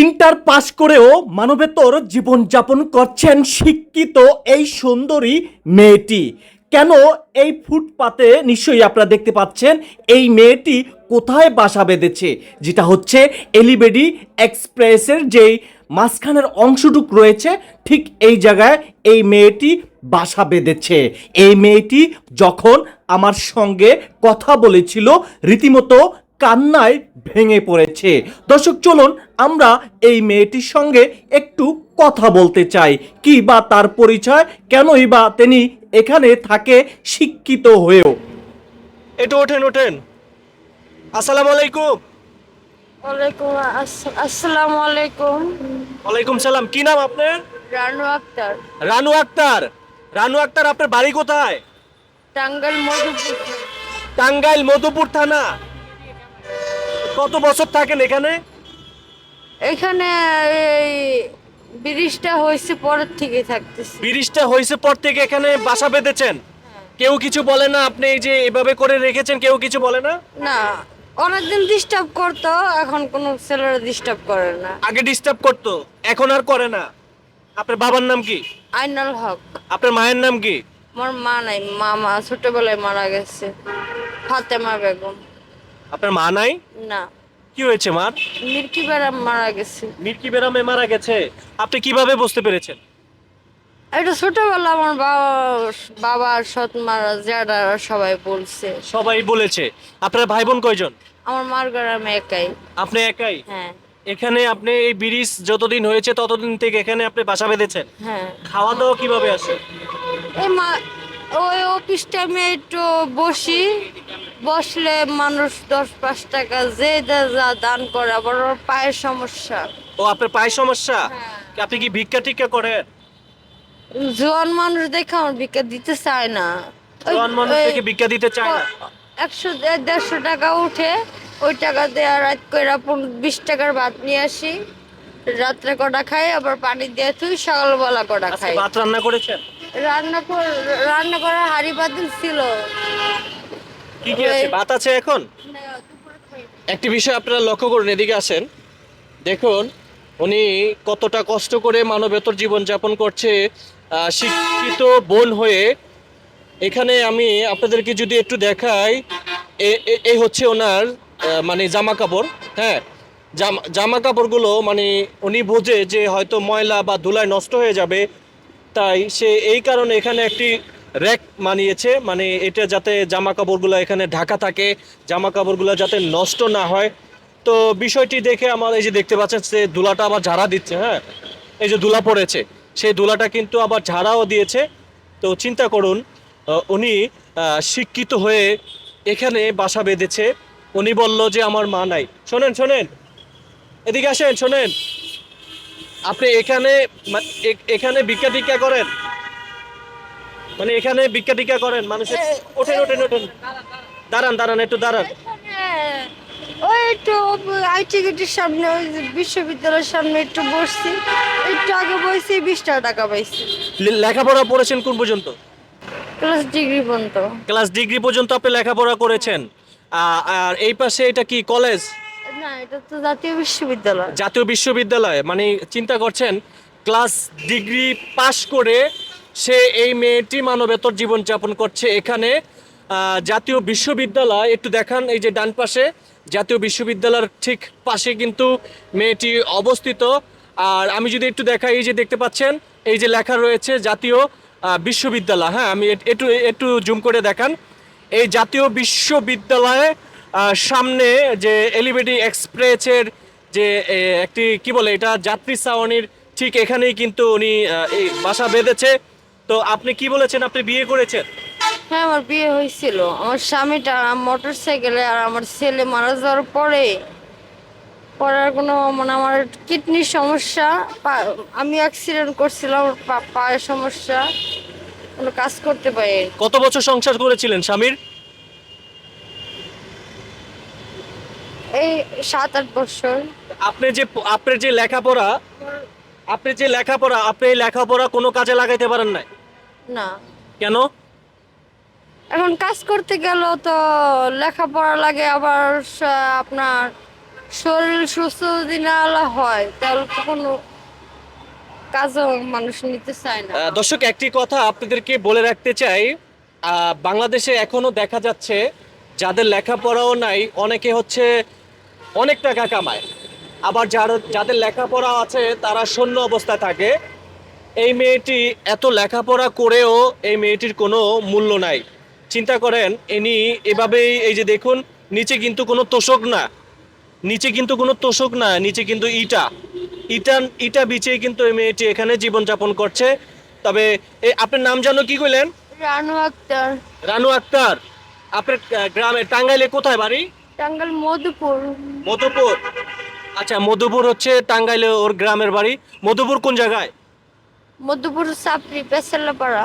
Inter pass করেও মানবেতর জীবনযাপন করছেন শিক্ষিত এই সুন্দরী মেয়েটি। কেন এই ফুটপাতে নিশ্চয়ই আপনারা দেখতে পাচ্ছেন, এই মেয়েটি কোথায় বাসা বেঁধেছে? যেটা হচ্ছে এলিবেডি এক্সপ্রেসের যেই মাঝখানের অংশটুক রয়েছে, ঠিক এই জায়গায় এই মেয়েটি বাসা বেঁধেছে। এই মেয়েটি যখন আমার সঙ্গে কথা বলেছিল, রীতিমতো কান্নায় ভেঙে পড়েছে। দর্শক চলুন আমরা এই মেয়েটির সঙ্গে একটু কথা বলতে চাই। কি বা তার পরিচয়? কেনই বা তিনি এখানে থাকে শিক্ষিত হয়েও। একটু ওঠেন ওঠেন। আসসালামু আলাইকুম। ওয়ালাইকুম আসসালামু আলাইকুম। ওয়ালাইকুম সালাম। কি নাম আপনার? রানু আক্তার। রানু আক্তার। রানু আক্তার আপনার বাড়ি কোথায়? টাঙ্গাইল মধুপুর। টাঙ্গাইল মধুপুর থানা। কত বছর থাকেন এখানে? এখানে এই ব্রিজটা হয়েছে পরের থেকে থাকতেছি। ব্রিজটা হয়েছে পর থেকে এখানে বাসা বেঁধেছেন? কেউ কিছু বলে না আপনি এই যে এভাবে করে রেখেছেন কেউ কিছু বলে না? না অনেকদিন ডিস্টার্ব করতো এখন কোনো ছেলেরা ডিস্টার্ব করে না। আগে ডিস্টার্ব করতো এখন আর করে না। আপনার বাবার নাম কি? আইনাল হক। আপনার মায়ের নাম কি? আমার মা নাই মামা ছোটবেলায় মারা গেছে ফাতেমা বেগম। আপনার মা নাই? না। কি হয়েছে মার মির্কি বেড়া মারা গেছে। মির্কি বেরামে মারা গেছে? আপনি কীভাবে বুঝতে পেরেছেন? এটা ছোটবেলা আমার বাবা বাবা সৎ মারা জ্যাডারা সবাই বলছে। সবাই বলেছে। আপনার ভাই বোন কয়জন? আমার মার গ্রামে একাই। আপনি একাই? হ্যাঁ। এখানে আপনি এই ব্রিজ যতদিন হয়েছে ততদিন থেকে এখানে আপনি বাসা বেঁধেছেন। হ্যাঁ। খাওয়া দাওয়া কীভাবে আসে এই মা ওই অফিস টাইমে একটু বসি। বসলে মানুষ দশ পাঁচ টাকা যে যা- দান করে আবার ওর পায়ের সমস্যা। ও আপনার পায়ের সমস্যা? হ্যাঁ। আপনি কি ভিক্ষা টিক্ষা করেন? জোয়ান মানুষ দেখে আমার ভিক্ষা দিতে চায় না। জোয়ান মানুষ থেকে ভিক্ষা দিতে চায় না? একশো দেড়শো টাকা উঠে ওই টাকা দিয়ে রাত করে বিশ টাকার ভাত নিয়ে আসি। রাত্রে কটা খাই আবার পানি দিয়ে তুই সকালবেলা কটা খাই। ভাত রান্না করেছেন? রান্না কর রান্না করার হাড়ি পাতিল ছিল। কি কি আছে? ভাত আছে এখন? একটি বিষয় আপনারা লক্ষ্য করুন এদিকে আসেন। দেখুন উনি কতটা কষ্ট করে মানবেতর জীবনযাপন করছে। শিক্ষিত বোন হয়ে এখানে আমি আপনাদেরকে যদি একটু দেখাই এই হচ্ছে ওনার মানে জামা কাপড় হ্যাঁ? জামা জামা কাপড়গুলো মানে উনি বোঝে যে হয়তো ময়লা বা ধুলায় নষ্ট হয়ে যাবে। তাই সে এই কারণে এখানে একটি র্যাক মানিয়েছে মানে এটা যাতে জামা কাপড়গুলো এখানে ঢাকা থাকে জামা কাপড়গুলো যাতে নষ্ট না হয়। তো বিষয়টি দেখে আমার এই যে দেখতে পাচ্ছেন, সে ধুলাটা আবার ঝাড়া দিচ্ছে হ্যাঁ? এই যে ধুলা পড়েছে, সেই ধুলাটা কিন্তু আবার ঝাড়াও দিয়েছে। তো চিন্তা করুন উনি শিক্ষিত হয়ে এখানে বাসা বেঁধেছে। উনি বলল যে আমার মা নাই। শোনেন শোনেন, এদিকে আসেন, শোনেন। আপনি এখানে এখানে ভিক্ষা টিক্ষা করেন? মানে এখানে ভিক্ষা টিক্ষা করেন মানুষের ওঠেন ওঠেন ওঠেন। দাঁড়ান দাঁড়ান একটু দাঁড়ান। ওই একটু আইটি গেটের সামনে ওই বিশ্ববিদ্যালয়ের সামনে একটু বসছি। একটু আগে বসছি বিশ টাকা পাইছি। লেখাপড়া পড়েছেন কোন পর্যন্ত? ক্লাস ডিগ্রি পর্যন্ত। ক্লাস ডিগ্রি পর্যন্ত আপনি লেখাপড়া করেছেন। আর এই পাশে এটা কি কলেজ? না এটা তো জাতীয় বিশ্ববিদ্যালয়। জাতীয় বিশ্ববিদ্যালয় মানে চিন্তা করছেন ক্লাস ডিগ্রি পাশ করে সে এই মেয়েটি মানবেতর জীবনযাপন করছে। এখানে জাতীয় বিশ্ববিদ্যালয়, একটু দেখান এই যে ডান পাশে, জাতীয় বিশ্ববিদ্যালয়ের ঠিক পাশে কিন্তু মেয়েটি অবস্থিত। আর আমি যদি একটু দেখাই, এই যে দেখতে পাচ্ছেন, এই যে লেখা রয়েছে জাতীয় বিশ্ববিদ্যালয়। হ্যাঁ আমি একটু একটু জুম করে দেখান। এই জাতীয় বিশ্ববিদ্যালয়ে সামনে যে এলিভেটি এক্সপ্রেসের যে একটি, কি বলে এটা, যাত্রী সাওয়ানির ঠিক এখানেই কিন্তু উনি বাসা বেঁধেছে। তো আপনি কি বলেছেন? আপনি বিয়ে করেছেন? হ্যাঁ আমার বিয়ে হয়েছিল। আমার স্বামীটা মোটর সাইকেলে আর আমার ছেলে মারা যাওয়ার পরে আর কোনো মানে আমার কিডনির সমস্যা আমি অ্যাক্সিডেন্ট করছিলাম পায়ের সমস্যা কোনো কাজ করতে পারি কত বছর সংসার করেছিলেন স্বামীর? এই সাত আট বছর। আপনি যে আপনার যে লেখাপড়া আপনি যে লেখাপড়া আপনি এই লেখাপড়া কোনো কাজে লাগাইতে পারেন না না। কেন? এখন কাজ করতে গেলেও তো লেখাপড়া লাগে আবার আপনার শরীর সুস্থ যদি না হয় তাহলে তো কোনো কাজও মানুষ নিতে চায় না। দর্শক একটি কথা আপনাদেরকে বলে রাখতে চাই বাংলাদেশে এখনও দেখা যাচ্ছে যাদের লেখাপড়াও নাই অনেকে হচ্ছে অনেক টাকা কামায়। আবার যার যাদের লেখাপড়া আছে তারা শূন্য অবস্থায় থাকে। এই মেয়েটি এত লেখাপড়া করেও এই মেয়েটির কোনো মূল্য নাই। চিন্তা করেন ইনি এভাবেই এই যে দেখুন নিচে কিন্তু কোনো তোষক না। নিচে কিন্তু কোনো তোষক না নিচে কিন্তু ইটা। ইটা ইটা বিছিয়ে কিন্তু এই মেয়েটি এখানে জীবনযাপন করছে। তবে এই আপনার নাম জানো কি কইলেন? রানু আক্তার। রানু আক্তার। আপনার গ্রামে টাঙ্গাইলে কোথায় বাড়ি? টাঙ্গাইল মধুপুর। মধুপুর। আচ্ছা মধুপুর হচ্ছে টাঙ্গাইলে ওর গ্রামের বাড়ি। মধুপুর কোন জায়গায়? মধুপুর সাপড়ি পেছালাপাড়া